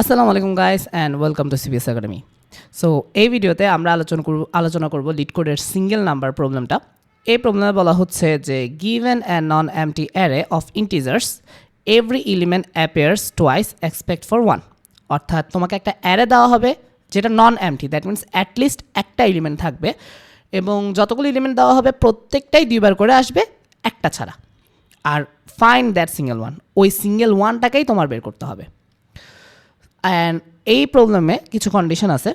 আসসালামু আলাইকুম guys and welcome to CBS academy so এই ভিডিওতে আমরা আলোচনা করব আলোচনা করব লিড কোডের সিঙ্গেল নাম্বার প্রবলেমটা এই প্রবলেমে বলা হচ্ছে যে given and non empty array of integers every element appears twice except for one অর্থাৎ তোমাকে একটা অ্যারে দেওয়া হবে, যেটা non empty that means at least একটা এলিমেন্ট থাকবে, এবং যতগুলো এলিমেন্ট দেওয়া হবে, প্রত্যেকটাই দুইবার করে আসবে, একটা ছাড়া। আর ফাইন দ্যাট সিঙ্গেল ওয়ান ওই সিঙ্গেল ওয়ানটাকেই তোমার বের করতে হবে। অ্যান্ড এই প্রবলেমে কিছু কন্ডিশন আছে।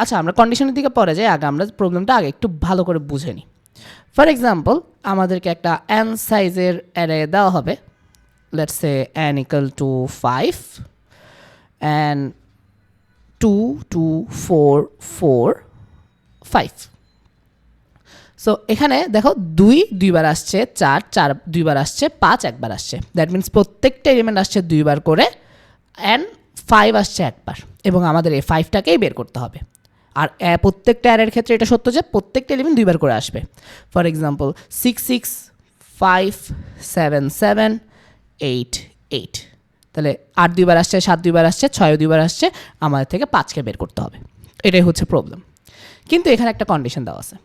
আচ্ছা আমরা কন্ডিশনের দিকে পরে যাই, আগে আমরা প্রবলেমটা আগে একটু ভালো করে বুঝে নিই। ফর এক্সাম্পল আমাদেরকে একটা অ্যান সাইজের অ্যারে দেওয়া হবে। Let's say an equal to five and two two four four five so এখানে দেখো দুই দুইবার আসছে চার চার দুইবার আসছে পাঁচ, একবার আসছে। দ্যাট মিন্স প্রত্যেকটা এলিমেন্ট আসছে দুইবার করে অ্যান্ড ফাইভ আসছে একবার, এবং আমাদের এই ফাইভটাকেই বের করতে হবে। আর প্রত্যেকটা অ্যারের ক্ষেত্রে এটা সত্য যে প্রত্যেকটা এলিমেন্ট দুইবার করে আসবে। For example six six five seven seven eight eight তাহলে আট দুইবার আসছে, সাত দুইবার আসছে ছয় দুইবার আসছে, আমাদের থেকে পাঁচকে বের করতে হবে। এটাই হচ্ছে প্রবলেম কিন্তু এখানে একটা কন্ডিশন দেওয়া আছে।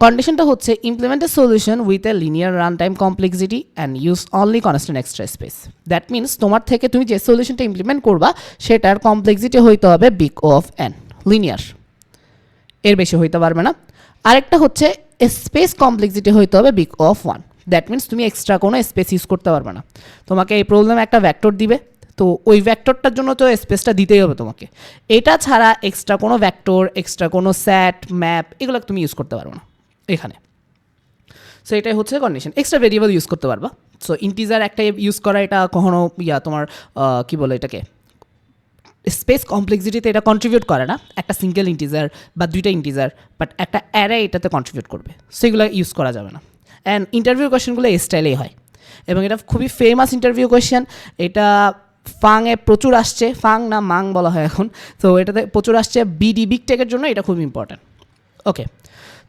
কন্ডিশনটা হচ্ছে implement solution with a linear run time complexity and use only constant extra space that means তোমার থেকে তুমি যে সলিউশনটা ইমপ্লিমেন্ট করবা, সেটার কমপ্লেক্সিটি হইতে হবে বিগ অফ অ্যান লিনিয়ার এর বেশি হইতে পারবে না। আরেকটা হচ্ছে স্পেস কমপ্লেক্সিটি হইতে হবে big of one that means তুমি এক্সট্রা কোনো স্পেস ইউজ করতে পারবে না। তোমাকে এই প্রবলেমে একটা ভ্যাক্টর দিবে। তো ওই ভ্যাক্টরটার জন্য তো স্পেসটা দিতেই হবে তোমাকে। এটা ছাড়া এক্সট্রা কোনো ভ্যাক্টর এক্সট্রা কোনো স্যাট ম্যাপ এগুলো তুমি ইউজ করতে পারবে না। এখানে। সো এটাই হচ্ছে কন্ডিশন এক্সট্রা ভেরিয়েবল ইউজ করতে পারবা। সো ইন্টিজার একটা ইউজ করা, এটা কখনো ইয়া তোমার কি বলে এটাকে? স্পেস কমপ্লেক্সিটিতে এটা কন্ট্রিবিউট করে না। একটা সিঙ্গেল ইন্টিজার বা দুইটা ইন্টিজার বাট একটা অ্যারে এটাতে কন্ট্রিবিউট করবে। সেগুলো ইউজ করা যাবে না। অ্যান্ড ইন্টারভিউ কোয়েশ্চেনগুলো এই স্টাইলেই হয়। এবং এটা খুবই ফেমাস ইন্টারভিউ কোয়েশ্চেন এটা ফাংয়ে প্রচুর আসছে। ফাং না মাং বলা হয় এখন। তো এটাতে প্রচুর আসছে। বিডি বিগ টেকের জন্য এটা খুব ইম্পর্ট্যান্ট ওকে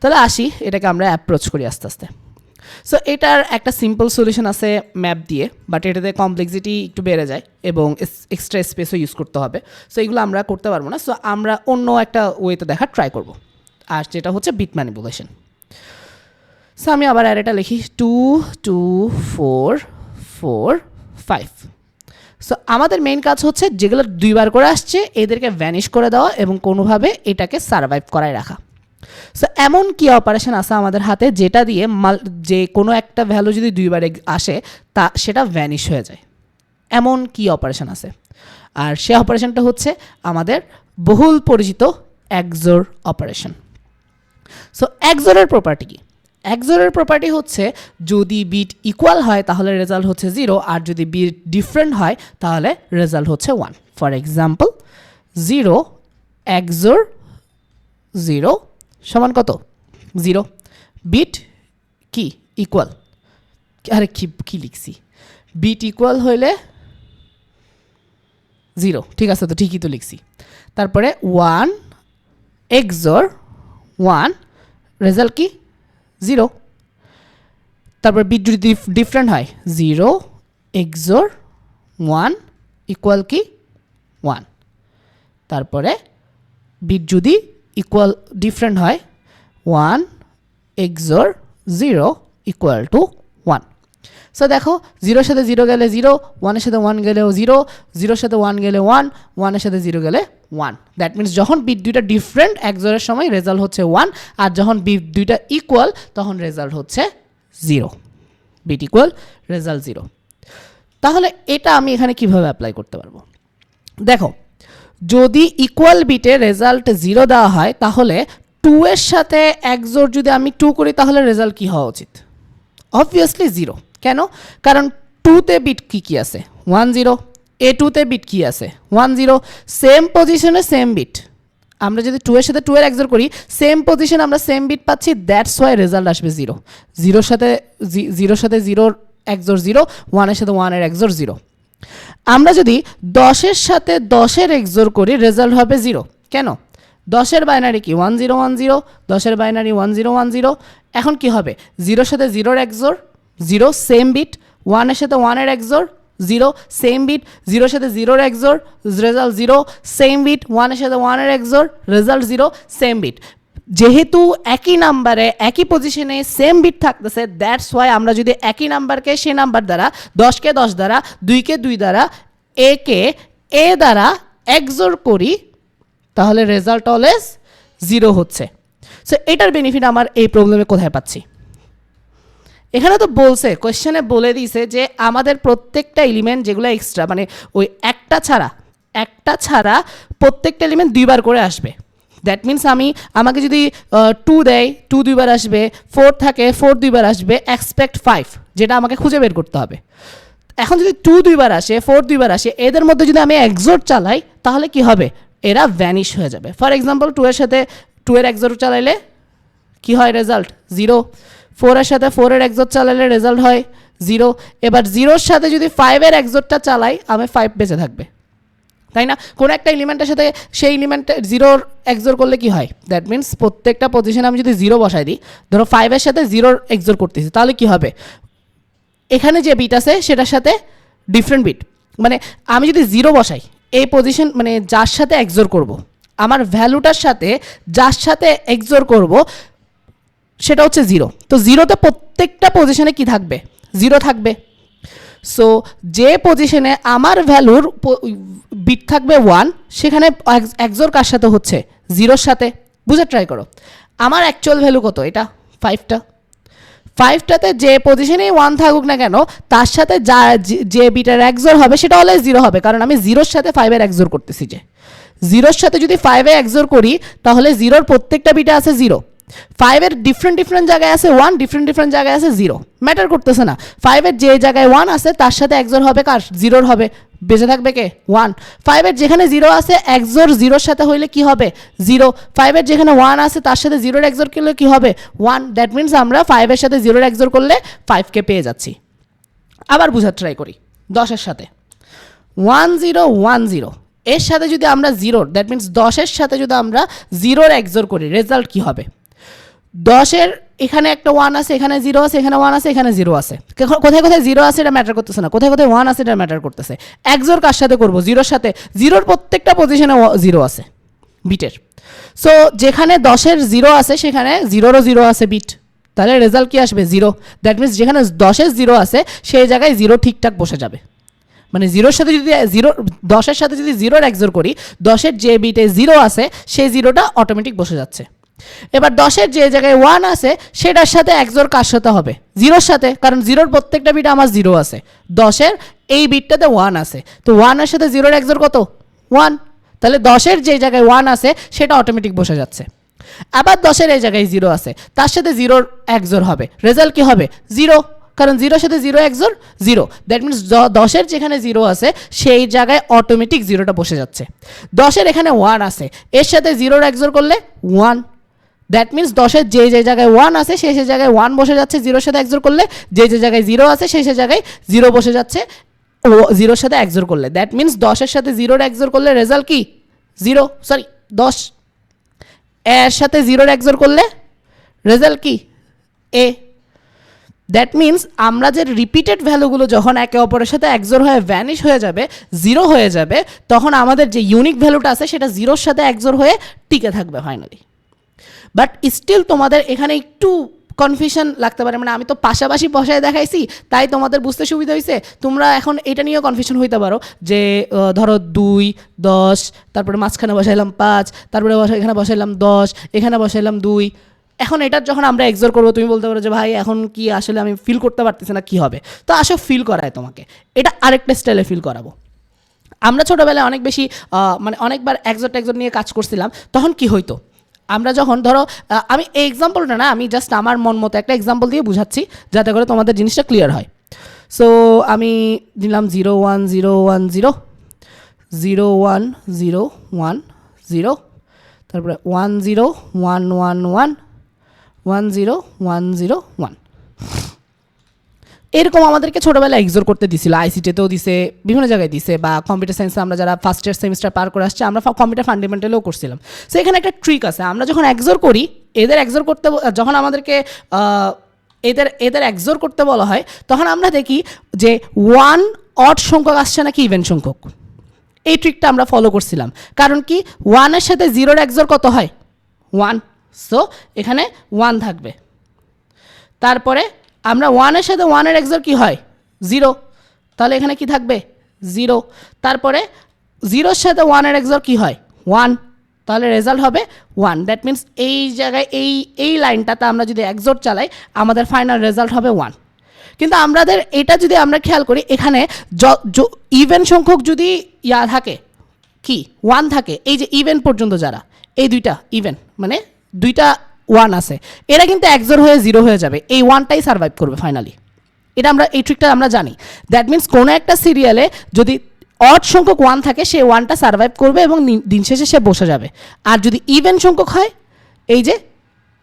তাহলে আসি, এটাকে আমরা অ্যাপ্রোচ করি আস্তে আস্তে। সো এটার একটা সিম্পল সলিউশন আছে ম্যাপ দিয়ে বাট এটাতে কমপ্লেক্সিটি একটু বেড়ে যায় এবং এক্সট্রা স্পেসও ইউজ করতে হবে। সো এগুলো আমরা করতে পারব না। সো আমরা অন্য একটা ওয়েতে দেখার ট্রাই করব। আর যেটা হচ্ছে বিট ম্যানিপুলেশন সো আমি আবার অ্যারেটা লিখি two two four four five so আমাদের মেইন কাজ হচ্ছে যেগুলো দুইবার করে আসছে, এদেরকে ভ্যানিশ করে দেওয়া এবং কোনোভাবে এটাকে সার্ভাইভ করায় রাখা। সো এমন কি অপারেশন আছে আমাদের হাতে যেটা দিয়ে মাল, যে কোনো একটা ভ্যালু যদি দুইবার আসে, তা সেটা ভ্যানিশ হয়ে যায়। এমন কি অপারেশন আছে? আর সে অপারেশনটা হচ্ছে আমাদের বহুল পরিচিত একজোর অপারেশন সো একজোরের প্রপার্টি কি? একজোরের প্রপার্টি হচ্ছে যদি বিট ইকুয়াল হয়, তাহলে রেজাল্ট হচ্ছে জিরো আর যদি বিট ডিফারেন্ট হয়, তাহলে রেজাল্ট হচ্ছে one for example zero XOR zero সমান কত? জিরো। বিট কি? ইকুয়াল আরে কি কি লিখছি? বিট ইকুয়াল হইলে জিরো। ঠিক আছে তো, ঠিকই তো লিখছি। তারপরে ওয়ান এক্সোর ওয়ান রেজাল্ট কি? জিরো। তারপর বিট যদি ডিফারেন্ট হয়, জিরো এক্সোর ওয়ান ইকুয়াল কি? ওয়ান তারপরে বিট যদি ইকুয়াল ডিফারেন্ট হয় one XOR zero equal to one so দেখো জিরোর সাথে জিরো গেলে জিরো ওয়ানের সাথে ওয়ান গেলেও জিরো জিরোর সাথে ওয়ান গেলে ওয়ান ওয়ানের সাথে জিরো গেলে ওয়ান দ্যাট মিনস যখন বিট দুইটা ডিফারেন্ট একজোরের সময় রেজাল্ট হচ্ছে ওয়ান আর যখন বিট দুইটা ইকুয়াল তখন রেজাল্ট হচ্ছে zero bit equal result zero তাহলে এটা আমি এখানে কীভাবে অ্যাপ্লাই করতে পারব? দেখো যদি ইকুয়াল বিটে রেজাল্ট জিরো দেওয়া হয়, তাহলে টু এর সাথে এক জোর যদি আমি টু করি, তাহলে রেজাল্ট কি হওয়া উচিত? অবভিয়াসলি জিরো কেন? কারণ টুতে বিট কী কী আছে? ওয়ান জিরো এ টুতে বিট কী আছে? ওয়ান জিরো সেম পজিশনে সেম বিট আমরা যদি টু এর সাথে টু এর একজোর করি সেম পজিশন আমরা সেম বিট পাচ্ছি দ্যাটস ওয়াই রেজাল্ট আসবে জিরো জিরোর সাথে জিরোর সাথে জিরোর একজোর জিরো ওয়ানের সাথে ওয়ানের একজোর জিরো আমরা যদি দশের সাথে দশের এক্সোর করি রেজাল্ট হবে জিরো কেন? দশের বাইনারি কি? ওয়ান জিরো ওয়ান জিরো দশের binary one zero one zero এখন কি হবে? জিরোর সাথে জিরোর এক্সোর জিরো সেম বিট ওয়ানের সাথে ওয়ানের এক্সোর জিরো সেম বিট জিরোর সাথে জিরোর XOR result zero same bit ওয়ানের সাথে ওয়ানের XOR result zero same bit যেহেতু একই নাম্বারে, একই পজিশনে সেম বিট থাকতেছে দ্যাটস ওয়াই আমরা যদি একই নাম্বারকে সে নাম্বার দ্বারা, দশকে দশ দ্বারা, দুইকে দুই দ্বারা, একে এ দ্বারা একজোর করি, তাহলে রেজাল্ট অলওয়েজ জিরো হচ্ছে। সো এটার বেনিফিট আমার এই প্রবলেমে কোথায় পাচ্ছি? এখানে তো বলছে কোয়েশ্চেনে বলে দিয়েছে যে আমাদের প্রত্যেকটা এলিমেন্ট যেগুলো এক্সট্রা মানে ওই একটা ছাড়া একটা ছাড়া প্রত্যেকটা এলিমেন্ট দুইবার করে আসবে। দ্যাট মিন্স আমি, আমাকে যদি টু দেয় টু দুইবার আসবে ফোর থাকে ফোর দুইবার আসবে এক্সপেক্ট ফাইভ যেটা আমাকে খুঁজে বের করতে হবে। এখন যদি টু দুইবার আসে ফোর দুইবার আসে, এদের মধ্যে যদি আমি একজোট চালাই, তাহলে কি হবে? এরা ভ্যানিশ হয়ে যাবে। ফর এক্সাম্পল টু এর সাথে টু এর একজোট চালাইলে কি হয় রেজাল্ট জিরো ফোরের সাথে ফোরের একজোট চালালে রেজাল্ট হয় জিরো এবার জিরোর সাথে যদি ফাইভের একজোটটা চালাই, আমি ফাইভ বেঁচে থাকবে। তাই না? কোনো একটা এলিমেন্টের সাথে সেই এলিমেন্টে জিরোর এক্সোর করলে কি হয়? দ্যাট মিন্স প্রত্যেকটা পজিশনে আমি যদি জিরো বসাই দিই, ধরো ফাইভের সাথে জিরোর এক্সোর করতেছি, তাহলে কি হবে? এখানে যে বিট আছে, সেটার সাথে ডিফারেন্ট বিট মানে আমি যদি জিরো বসাই, এই পজিশন মানে যার সাথে এক্সোর করব। আমার ভ্যালুটার সাথে যার সাথে এক্সোর করব, সেটা হচ্ছে জিরো তো জিরোতে প্রত্যেকটা পজিশনে কি থাকবে? জিরো থাকবে। সো যে পজিশনে আমার ভ্যালুর বিট থাকবে ওয়ান সেখানে একজোর কার সাথে হচ্ছে? জিরোর সাথে। বুঝে ট্রাই করো। আমার অ্যাকচুয়াল ভ্যালু কত? এটা ফাইভটা ফাইভটাতে যে পজিশনেই ওয়ান থাকুক না কেন, তার সাথে যা, যে- বিটার একজোর হবে, সেটা অলওয়েজ জিরো হবে। কারণ আমি জিরোর সাথে ফাইভের একজোর করতেছি যে। জিরোর সাথে যদি ফাইভে একজোর করি, তাহলে জিরোর প্রত্যেকটা বিটা আছে জিরো ফাইভের ডিফারেন্ট ডিফারেন্ট জায়গায় আছে ওয়ান ডিফারেন্ট ডিফারেন্ট জায়গায় আছে জিরো ম্যাটার করতেছে না। ফাইভের যে জায়গায় ওয়ান আছে, তার সাথে একজোর হবে কার? জিরোর হবে। বেঁচে থাকবে কে? ওয়ান ফাইভের যেখানে জিরো আছে একজোর জিরোর সাথে হইলে কি হবে? জিরো ফাইভের যেখানে ওয়ান আছে, তার সাথে জিরোর একজোর করলে কি হবে? ওয়ান দ্যাট মিন্স আমরা ফাইভের সাথে জিরোর একজোর করলে ফাইভকে পেয়ে যাচ্ছি। আবার বুঝার ট্রাই করি। দশের সাথে। ওয়ান জিরো ওয়ান জিরো এর সাথে যদি আমরা জিরোর দ্যাট মিন্স দশের সাথে যদি আমরা জিরোর একজোর করি রেজাল্ট কি হবে? দশের এখানে একটা ওয়ান আছে, এখানে জিরো আছে, এখানে ওয়ান আছে, এখানে জিরো আছে। কোথায় কোথায় জিরো আছে এটা ম্যাটার করতেছে না। কোথায় কোথায় ওয়ান আছে এটা ম্যাটার করতেছে। একজোর কার সাথে করব? জিরোর সাথে। জিরোর প্রত্যেকটা পজিশনে জিরো আছে, বিটের। সো যেখানে দশের জিরো আছে, সেখানে জিরোরও জিরো আছে বিট। তাহলে রেজাল্ট কি আসবে? জিরো দ্যাট মিন্স যেখানে দশের জিরো আছে, সেই জায়গায় জিরো ঠিকঠাক বসে যাবে। মানে জিরোর সাথে যদি জিরো দশের সাথে যদি জিরোর একজোর করি, দশের যে বিটে জিরো আছে, সেই জিরোটা অটোমেটিক বসে যাচ্ছে। এবার দশের যে জায়গায় ওয়ান আছে, সেটার সাথে একজোর কার সাথে হবে? জিরোর সাথে, কারণ জিরোর প্রত্যেকটা বিট আমার জিরো আছে। দশের এই বিটটাতে ওয়ান আছে। তো ওয়ানের সাথে জিরোর একজোর কত? ওয়ান তাহলে দশের যে জায়গায় ওয়ান আছে, সেটা অটোমেটিক বসে যাচ্ছে। আবার দশের এই জায়গায় জিরো আছে, তার সাথে জিরোর একজোর হবে। রেজাল্ট কি হবে? জিরো। কারণ জিরোর সাথে zero XOR, zero. That means দশের যেখানে জিরো আছে, সেই জায়গায় অটোমেটিক জিরোটা বসে যাচ্ছে। দশের এখানে ওয়ান আছে, এর সাথে জিরোর একজোর করলে ওয়ান দ্যাট মিনস দশের যে যে জায়গায় ওয়ান আছে সেই সেই জায়গায় ওয়ান বসে যাচ্ছে জিরোর সাথে একজোর করলে, যে যে জায়গায় জিরো আছে সেই সেই জায়গায় জিরো বসে যাচ্ছে জিরোর সাথে একজোর করলে। দ্যাট মিনস দশের সাথে জিরোর একজোর করলে রেজাল্ট কি? জিরো সরি দশ। এর সাথে জিরোর একজোর করলে রেজাল্ট কি? এ দ্যাট মিন্স আমরা যে রিপিটেড ভ্যালুগুলো যখন একে অপরের সাথে একজোর হয়ে ভ্যানিশ হয়ে যাবে জিরো হয়ে যাবে, তখন আমাদের যে ইউনিক ভ্যালুটা আছে, সেটা জিরোর সাথে একজোর হয়ে টিকে থাকবে ফাইনালি বাট স্টিল তোমাদের এখানে একটু কনফিউশন লাগতে পারে। মানে আমি তো পাশাপাশি বসায় দেখাইছি, তাই তোমাদের বুঝতে সুবিধা হয়েছে তোমরা এখন এটা নিয়েও কনফিউশন হইতে পারো যে ধরো দুই, দশ, তারপরে মাঝখানে বসাইলাম পাঁচ, তারপরে এখানে বসাইলাম দশ, এখানে বসাইলাম দুই। এখন এটার যখন আমরা এক্সোর করব, তুমি বলতে পারো যে, ভাই, এখন কি আসলে আমি ফিল করতে পারতেছি না, কি হবে? তো আসো ফিল করায় তোমাকে। এটা আরেকটা স্টাইলে ফিল করাবো। আমরা ছোটোবেলায় অনেক বেশি মানে অনেকবার একজোট একজোট নিয়ে কাজ করছিলাম, তখন কি হইতো? আমরা যখন, ধরো আমি এই এক্সাম্পলটা না, আমি জাস্ট আমার মন মতো একটা এক্সাম্পল দিয়ে বুঝাচ্ছি, যাতে করে তোমাদের জিনিসটা ক্লিয়ার হয়। সো আমি দিলাম zero one zero one zero zero one zero one zero তারপরে one zero one one one one zero one zero one এরকম আমাদেরকে ছোটোবেলায় এক্সোর করতে দিছিল। আইসিটিতেও দিছে, বিভিন্ন জায়গায় দিছে বা কম্পিউটার সায়েন্সে আমরা যারা ফার্স্ট ইয়ার সেমিস্টার পার করে আসছে, আমরা কম্পিউটার ফান্ডামেন্টালেও করছিলাম। সো এখানে একটা ট্রিক আছে। আমরা যখন এক্সোর করি, এদের এক্সোর করতে যখন আমাদেরকে এদের এদের এক্সোর করতে বলা হয়, তখন আমরা দেখি যে ওয়ান অড সংখ্যক আসছে নাকি ইভেন সংখ্যক। এই ট্রিকটা আমরা ফলো করছিলাম। কারণ কি? ওয়ানের সাথে জিরোর একজোর কত হয়? ওয়ান সো এখানে ওয়ান থাকবে। তারপরে আমরা ওয়ানের সাথে ওয়ানের একজোর কি হয়? জিরো তাহলে এখানে কি থাকবে? জিরো তারপরে জিরোর সাথে ওয়ানের একজোর কি হয়? ওয়ান তাহলে রেজাল্ট হবে ওয়ান দ্যাট মিন্স এই জায়গায় এই এই লাইনটাতে আমরা যদি একজোট চালাই, আমাদের ফাইনাল রেজাল্ট হবে ওয়ান কিন্তু আমাদের এটা যদি আমরা খেয়াল করি, এখানে ইভেন সংখ্যক যদি ইয়া থাকে, কি? ওয়ান থাকে, এই যে ইভেন পর্যন্ত যারা, এই দুইটা ইভেন মানে দুইটা ওয়ান আছে। এরা কিন্তু একজোর হয়ে জিরো হয়ে যাবে। এই ওয়ানটাই সার্ভাইভ করবে ফাইনালি এটা আমরা, এই ট্রিকটা আমরা জানি। দ্যাট মিন্স কোনো একটা সিরিয়ালে যদি অড সংখ্যক ওয়ান থাকে, সে ওয়ানটা সার্ভাইভ করবে এবং দিন শেষে সে বসে যাবে। আর যদি ইভেন সংখ্যক হয়, এই যে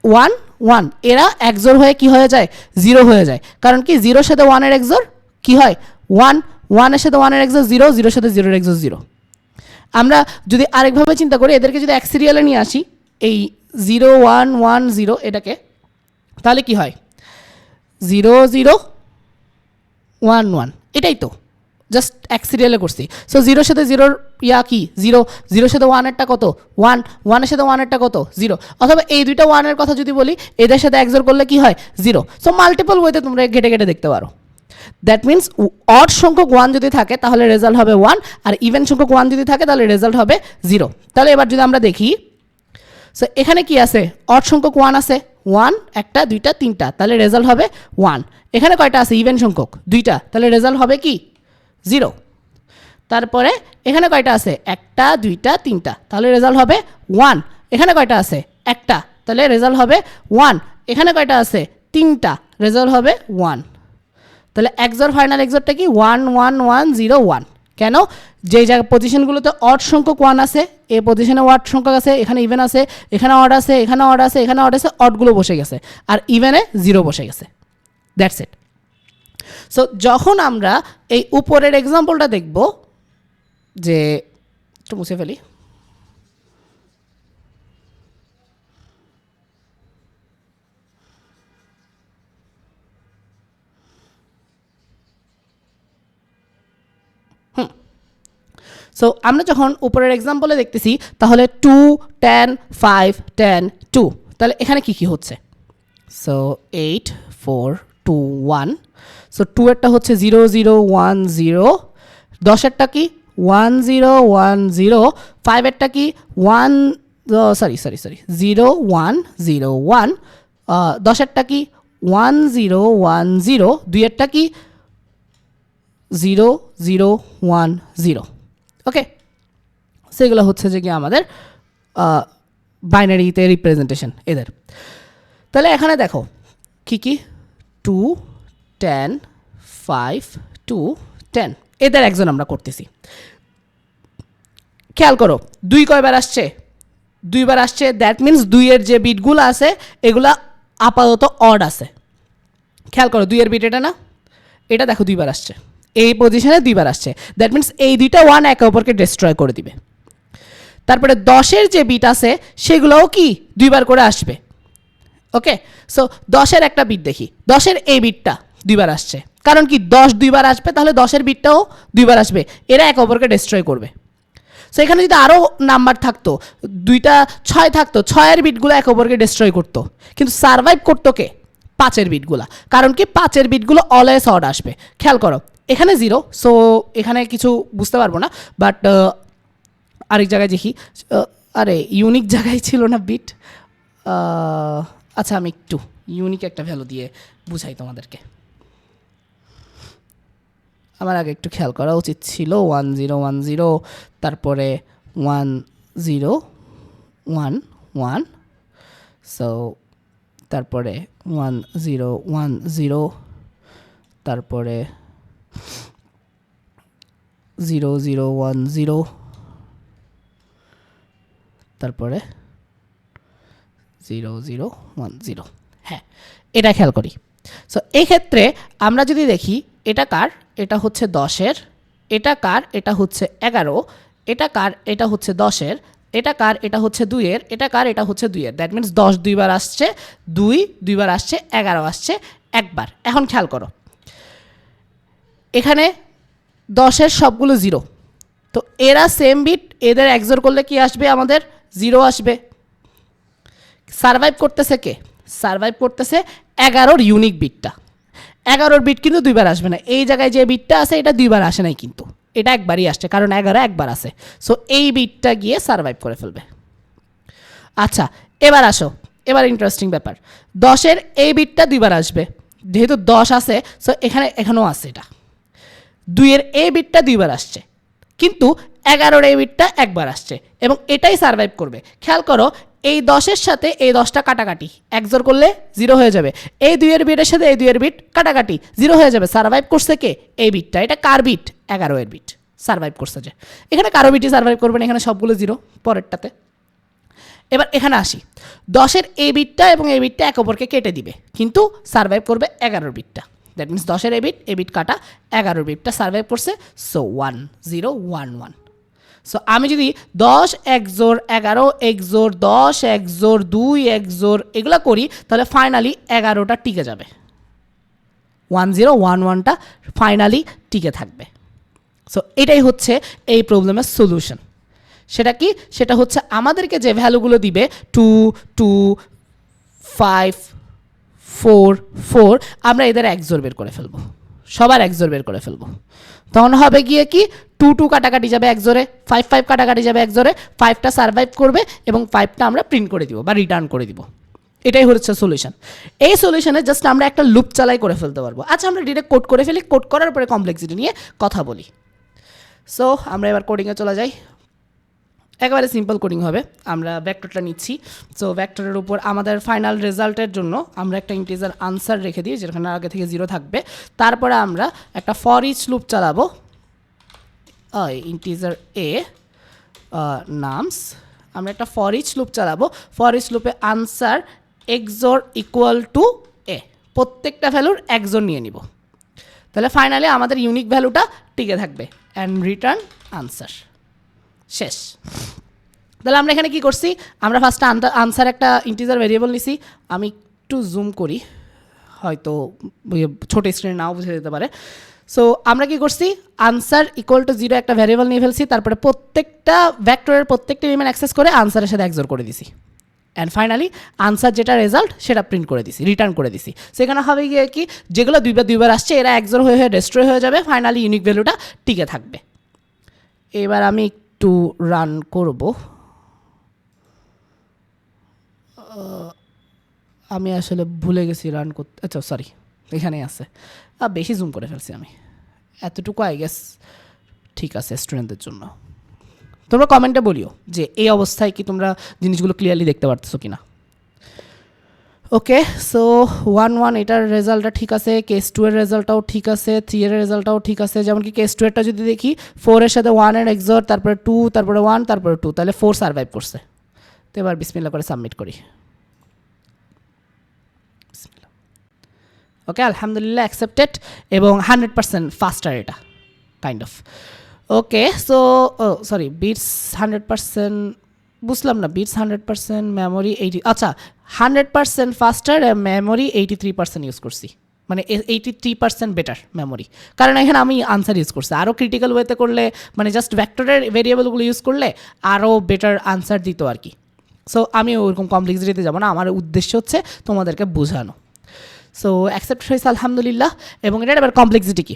ওয়ান ওয়ান এরা একজোর হয়ে কি হয়ে যায়? জিরো হয়ে যায়। কারণ কি জিরোর সাথে ওয়ানের একজোর কি হয়? ওয়ান ওয়ানের সাথে ওয়ানের একজোর জিরো জিরোর সাথে জিরোর একজোর জিরো আমরা যদি আরেকভাবে চিন্তা করি, এদেরকে যদি এক সিরিয়ালে নিয়ে আসি এই জিরো ওয়ান ওয়ান জিরো এটাকে, তাহলে কি হয়? জিরো জিরো ওয়ান ওয়ান এটাই তো জাস্ট এক সিরিয়ালে করছি। সো জিরোর সাথে জিরোর ইয়া কি? জিরো জিরোর সাথে ওয়ানেরটা কত? ওয়ান ওয়ানের সাথে ওয়ানেরটা কত? জিরো অথবা এই দুইটা ওয়ানের কথা যদি বলি, এদের সাথে একজোর করলে কি হয়? জিরো সো মাল্টিপল ওয়েতে তোমরা ঘেটে ঘেটে দেখতে পারো। দ্যাট মিন্স অড সংখ্যক ওয়ান যদি থাকে, তাহলে রেজাল্ট হবে ওয়ান আর ইভেন সংখ্যক ওয়ান যদি থাকে, তাহলে রেজাল্ট হবে জিরো তাহলে এবার যদি আমরা দেখি সো এখানে কি আছে? অড সংখ্যক ওয়ান আছে। ওয়ান একটা, দুইটা, তিনটা। তাহলে রেজাল্ট হবে ওয়ান এখানে কয়টা আছে? ইভেন সংখ্যক। দুইটা। তাহলে রেজাল্ট হবে কি? জিরো তারপরে এখানে কয়টা আছে? একটা, দুইটা, তিনটা। তাহলে রেজাল্ট হবে ওয়ান এখানে কয়টা আছে? একটা। তাহলে রেজাল্ট হবে ওয়ান এখানে কয়টা আছে? তিনটা। রেজাল্ট হবে ওয়ান তাহলে একজোর ফাইনাল এক্সরটা কি? One one one zero one কেন? যে জায়গা পজিশনগুলোতে অড সংখ্যক ওয়ান আছে, এ পজিশনে ওয়ার্ড সংখ্যক আছে, এখানে ইভেন আছে, এখানে অড আছে, এখানে অড আছে, এখানে অড আছে অডগুলো বসে গেছে। আর ইভেনে জিরো বসে গেছে। দ্যাটস ইট সো যখন আমরা এই উপরের এক্সাম্পলটা দেখব, যে, একটু মুছে ফেলি। সো আমরা যখন উপরের এক্সাম্পলে দেখতেছি, তাহলে two ten five ten two তাহলে এখানে কি কি হচ্ছে? So eight four two one so two এরটা হচ্ছে জিরো জিরো ওয়ান জিরো দশেরটা কি? ওয়ান জিরো ওয়ান জিরো ফাইভেরটা কি? One sorry sorry sorry zero one zero one দশেরটা কি? ওয়ান জিরো ওয়ান জিরো দুইয়েরটা কি? Zero zero one zero okay সেগুলো হচ্ছে যে কি আমাদের বাইনারিতে রিপ্রেজেন্টেশন এদের। তাহলে এখানে দেখো, কি কি? Two ten five two ten এদের একজন আমরা করতেছি। খেয়াল করো, দুই কয়বার আসছে? দুইবার আসছে দ্যাট মিন্স দুইয়ের যে বিটগুলো আছে, এগুলা আপাতত অড আছে। খেয়াল করো, দুইয়ের বিট এটা না? এটা দেখো দুইবার আসছে। এই পজিশনে দুইবার আসছে। দ্যাট মিন্স এই দুইটা ওয়ান একে অপরকে ডিস্ট্রয় করে দিবে। তারপরে দশের যে বিট আছে, সেগুলোও কি দুইবার করে আসবে। ওকে সো দশের একটা বিট দেখি। দশের এই বিটটা দুইবার আসছে। কারণ কি, দশ দুইবার আসবে, তাহলে দশের বিটটাও দুইবার আসবে। এরা একে অপরকে ডিস্ট্রয় করবে। সো এখানে যদি আরও নাম্বার থাকতো, দুইটা ছয় থাকতো, ছয়ের বিটগুলো একে অপরকে ডিস্ট্রয় করতো। কিন্তু সার্ভাইভ করতো কে? পাঁচের বিটগুলা কারণ কি, পাঁচের বিটগুলো অলওয়েজ অড আসবে। খেয়াল করো এখানে জিরো সো এখানে কিছু বুঝতে পারব না বাট আরেক জায়গায় দেখি আরে ইউনিক জায়গায় ছিল না বিট আচ্ছা আমি একটু ইউনিক একটা ভ্যালু দিয়ে বুঝাই তোমাদেরকে। আমার আগে একটু খেয়াল করা উচিত ছিল ওয়ান জিরো ওয়ান জিরো তারপরে one zero one one so তারপরে ওয়ান জিরো ওয়ান জিরো তারপরে জিরো জিরো ওয়ান জিরো তারপরে জিরো জিরো ওয়ান জিরো হ্যাঁ এটা খেয়াল করি। সো এক্ষেত্রে আমরা যদি দেখি, এটা কার? এটা হচ্ছে দশের, এটা কার? এটা হচ্ছে এগারো, এটা কার? এটা হচ্ছে দশের, এটা কার? এটা হচ্ছে দুইয়ের, এটা কার? এটা হচ্ছে দুইয়ের। দ্যাট মিন্স দশ দুইবার আসছে, দুই দুইবার আসছে, এগারো আসছে, একবার। এখন খেয়াল করো। এখানে দশের সবগুলো জিরো তো এরা সেম বিট এদের একজোর করলে কি আসবে? আমাদের জিরো আসবে। সারভাইভ করতেছে কে? সারভাইভ করতেছে এগারোর ইউনিক বিটটা এগারোর বিট কিন্তু দুইবার আসবে না। এই জায়গায় যে বিটটা আছে, এটা দুইবার আসে নাই কিন্তু। এটা একবারই আসছে, কারণ এগারো একবার আসে সো এই বিটটা গিয়ে সারভাইভ করে ফেলবে। আচ্ছা এবার আসো। এবার ইন্টারেস্টিং ব্যাপার। দশের এই বিটটা দুইবার আসবে। যেহেতু দশ আছে সো এখানে, এখানেও আছে এটা। দুইয়ের এ বিটটা দুইবার আসছে। কিন্তু এগারোর এই বিটটা একবার আসছে এবং এটাই সারভাইভ করবে। খেয়াল করো, এই দশের সাথে এই দশটা কাটাকাটি। একজোর করলে জিরো হয়ে যাবে। এই দুইয়ের বিটের সাথে এই দুইয়ের বিট কাটাকাটি। জিরো হয়ে যাবে। সারভাইভ করছে কে? এই বিটটা। এটা কার বিট? এগারো এর বিট। সারভাইভ করছে যে। এখানে কারও বিটই সারভাইভ করবে না, এখানে সবগুলো জিরো পরেরটাতে। এবার এখানে আসি। দশের এই বিটটা এবং এই বিটটা এক অপরকে কেটে দিবে। কিন্তু সার্ভাইভ করবে এগারোর বিটটা। দ্যাট মিনস দশের এই বিট এই বিট কাটা এগারো বিটটা সার্ভাইভ করছে so one zero one one so আমি যদি দশ, এক জোর এগারো, এক জোর দশ, এক জোর দুই, এক জোর এগুলো করি, তাহলে ফাইনালি এগারোটা টিকে যাবে। ওয়ান জিরো ওয়ান ওয়ানটা ফাইনালি টিকে থাকবে। সো এটাই হচ্ছে এই প্রবলেমের সলিউশন সেটা কি? সেটা হচ্ছে আমাদেরকে যে ভ্যালুগুলো দিবে two two five four four, আমরা এদের একজোর বের করে ফেলব। সবার একজোর বের করে ফেলব। তখন হবে গিয়ে কি? টু টু কাটাকাটি যাবে একজোরে ফাইভ ফাইভ কাটাকাটি যাবে একজোরে ফাইভটা সার্ভাইভ করবে এবং ফাইভটা আমরা প্রিন্ট করে দিব বা রিটার্ন করে দিব। এটাই হচ্ছে সলিউশন। এই সলিউশনে জাস্ট আমরা একটা লুপ চালাই করে ফেলতে পারব। আচ্ছা আমরা ডিরেক্ট কোড করে ফেলি। কোড করার পরে কমপ্লেক্সিটি নিয়ে কথা বলি। সো আমরা এবার কোডিংয়ে চলে যাই। একেবারে সিম্পল কোডিং হবে। আমরা ভেক্টরটা নিচ্ছি। সো ভেক্টরের উপর আমাদের ফাইনাল রেজাল্টের জন্য আমরা একটা ইন্টিজার আনসার রেখে দিই, যেখানে আগে থেকে জিরো থাকবে। তারপরে আমরা একটা ফর ইচ লুপ চালাবো। ইন্টিজার এ নামস আমরা একটা ফর ইচ লুপ চালাবো। ফর ইচ লুপে answer XOR equal to a প্রত্যেকটা ভ্যালুর একজোর নিয়ে নিব। তাহলে ফাইনালি আমাদের ইউনিক ভ্যালুটা টিকে থাকবে। অ্যান্ড রিটার্ন আনসার শেষ। তাহলে আমরা এখানে কি করছি? আমরা ফার্স্ট আনসার একটা ইন্টিজার ভেরিয়েবল নিছি। আমি একটু জুম করি। হয়তো ছোটো স্ক্রিনে নাও বুঝে যেতে পারে। সো আমরা কি করছি? আনসার ইকুয়াল টু জিরো একটা ভ্যারিয়েবল নিয়ে ফেলছি। তারপরে প্রত্যেকটা ভ্যাক্টরের প্রত্যেকটা এলিমেন্ট অ্যাক্সেস করে আনসারের সাথে একজোর করে দিছি। অ্যান্ড ফাইনালি আনসার যেটা রেজাল্ট সেটা প্রিন্ট করে দিছি রিটার্ন করে দিছি। সেখানে হবে গিয়ে কি? যেগুলো দুইবার দুইবার আসছে, এরা একজোর হয়ে হয়ে ডেস্ট্রয় হয়ে যাবে। ফাইনালি ইউনিক ভ্যালুটা টিকে থাকবে। এবার আমি একটু রান করব। আমি আসলে ভুলে গেছি রান করতে আচ্ছা সরি এখানেই আছে। আর বেশি জুম করে ফেলছি আমি। এতটুকু আই গেস ঠিক আছে স্টুডেন্টদের জন্য। তোমরা কমেন্টে বলিও যে এই অবস্থায় কি তোমরা জিনিসগুলো ক্লিয়ারলি দেখতে পারতেছো কি না ওকে সো ওয়ান ওয়ান এটার রেজাল্টটা ঠিক আছে কেস টু এর রেজাল্টটাও ঠিক আছে থ্রি এর রেজাল্টটাও ঠিক আছে যেমন কি কেস টু এরটা যদি দেখি ফোরের সাথে ওয়ানের এক্সর তারপরে টু তারপরে ওয়ান তারপরে টু তাহলে ফোর সার্ভাইভ করছে। তো এবার বিসমিল্লা করে সাবমিট করি। ওকে আলহামদুলিল্লাহ অ্যাকসেপ্টেড এবং হান্ড্রেড পার্সেন্ট ফাস্টার এটা kind of okay so sorry bits hundred percent বুঝলাম না bits hundred percent memory eighty আচ্ছা hundred percent faster memory eighty three percent use করছি। মানে eighty three percent better memory কারণ এখানে আমি আনসার ইউজ করছি। আরও ক্রিটিক্যাল ওয়েতে করলে মানে জাস্ট ভ্যাক্টরের ভেরিয়েবলগুলো ইউজ করলে আরও বেটার আনসার দিত আর কি। সো আমি ওরকম কমপ্লেক্সিটিতে যাব না। আমার উদ্দেশ্য হচ্ছে তোমাদেরকে বোঝানো। সো অ্যাকসেপ্ট হয়েছে আলহামদুলিল্লাহ। এবং এটার এবার কমপ্লেক্সিটি কি?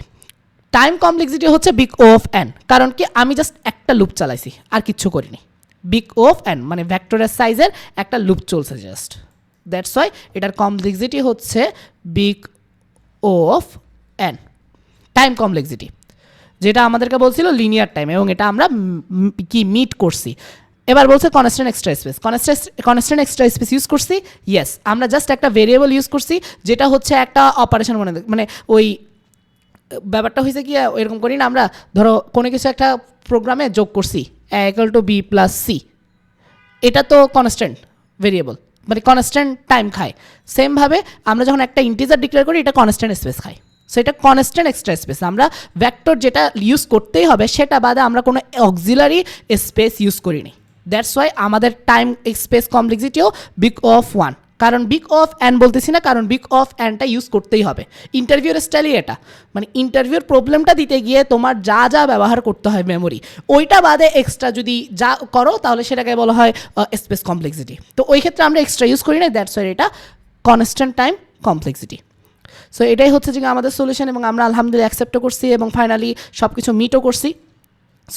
টাইম কমপ্লেক্সিটি হচ্ছে বিগ ও অফ এন কারণ কি? আমি জাস্ট একটা লুপ চালাইছি, আর কিচ্ছু করিনি। বিগ ও অফ এন মানে ভ্যাক্টরের সাইজের একটা লুপ চলছে জাস্ট দ্যাটস ওয়াই এটার কমপ্লেক্সিটি হচ্ছে big of N time complexity যেটা আমাদেরকে বলছিল লিনিয়ার টাইম এবং এটা আমরা কি মিট করছি। এবার বলছে constant extra space constant extra space use করছি? ইয়েস আমরা জাস্ট একটা ভেরিয়েবল ইউজ করছি, যেটা হচ্ছে একটা অপারেশন মনে মানে ওই, ব্যাপারটা হয়েছে কি, এরকম করি না, আমরা ধরো কোনো কিছু একটা প্রোগ্রামে যোগ করছি। Equal to B plus C এটা তো কনস্ট্যান্ট ভেরিয়েবল মানে কনস্ট্যান্ট টাইম খায়। সেমভাবে আমরা যখন একটা ইন্টিজার ডিক্লেয়ার করি, এটা কনস্ট্যান্ট স্পেস খায়। সো এটা কনস্ট্যান্ট এক্সট্রা স্পেস আমরা ভ্যাক্টর যেটা ইউজ করতেই হবে, সেটা বাদে আমরা কোনো অক্সিলারি স্পেস ইউজ করিনি। দ্যাটস ওয়াই আমাদের টাইম স্পেস কমপ্লেক্সিটিও বিগ অফ ওয়ান কারণ বিগ অফ অ্যান্ড বলতেছি না, কারণ বিগ অফ অ্যান্ডটা ইউজ করতেই হবে। ইন্টারভিউর স্টাইলই এটা। মানে ইন্টারভিউর প্রবলেমটা দিতে গিয়ে তোমার যা যা ব্যবহার করতে হয় মেমোরি ওইটা বাদে এক্সট্রা যদি যা করো, তাহলে সেটাকে বলা হয় স্পেস কমপ্লেক্সিটি তো ওই ক্ষেত্রে আমরা এক্সট্রা ইউজ করি না দ্যাটস ওয়াই এটা কনস্ট্যান্ট টাইম কমপ্লেক্সিটি সো এটাই হচ্ছে যে আমাদের সলিউশন এবং আমরা আলহামদুলিল্লাহ অ্যাকসেপ্টও করছি এবং ফাইনালি সব কিছু মিটও করছি।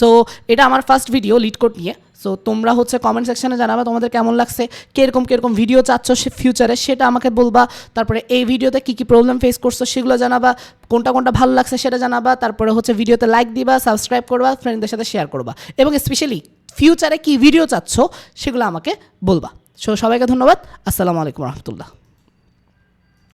সো এটা আমার ফার্স্ট ভিডিও লিড কোড নিয়ে। সো তোমরা হচ্ছে কমেন্ট সেকশনে জানাবা তোমাদের কেমন লাগছে, কীরকম কীরকম ভিডিও চাচ্ছ সে ফিউচারে সেটা আমাকে বলবা। তারপরে এই ভিডিওতে কী কী প্রবলেম ফেস করছ সেগুলো জানাবা। কোনটা কোনটা ভালো লাগছে সেটা জানাবা। তারপরে হচ্ছে ভিডিওতে লাইক দিবা সাবস্ক্রাইব করবা ফ্রেন্ডদের সাথে শেয়ার করবা। এবং স্পেশালি ফিউচারে কী ভিডিও চাচ্ছ সেগুলো আমাকে বলবা। সো সবাইকে ধন্যবাদ। আসসালামু আলাইকুম রহমতুল্লাহ।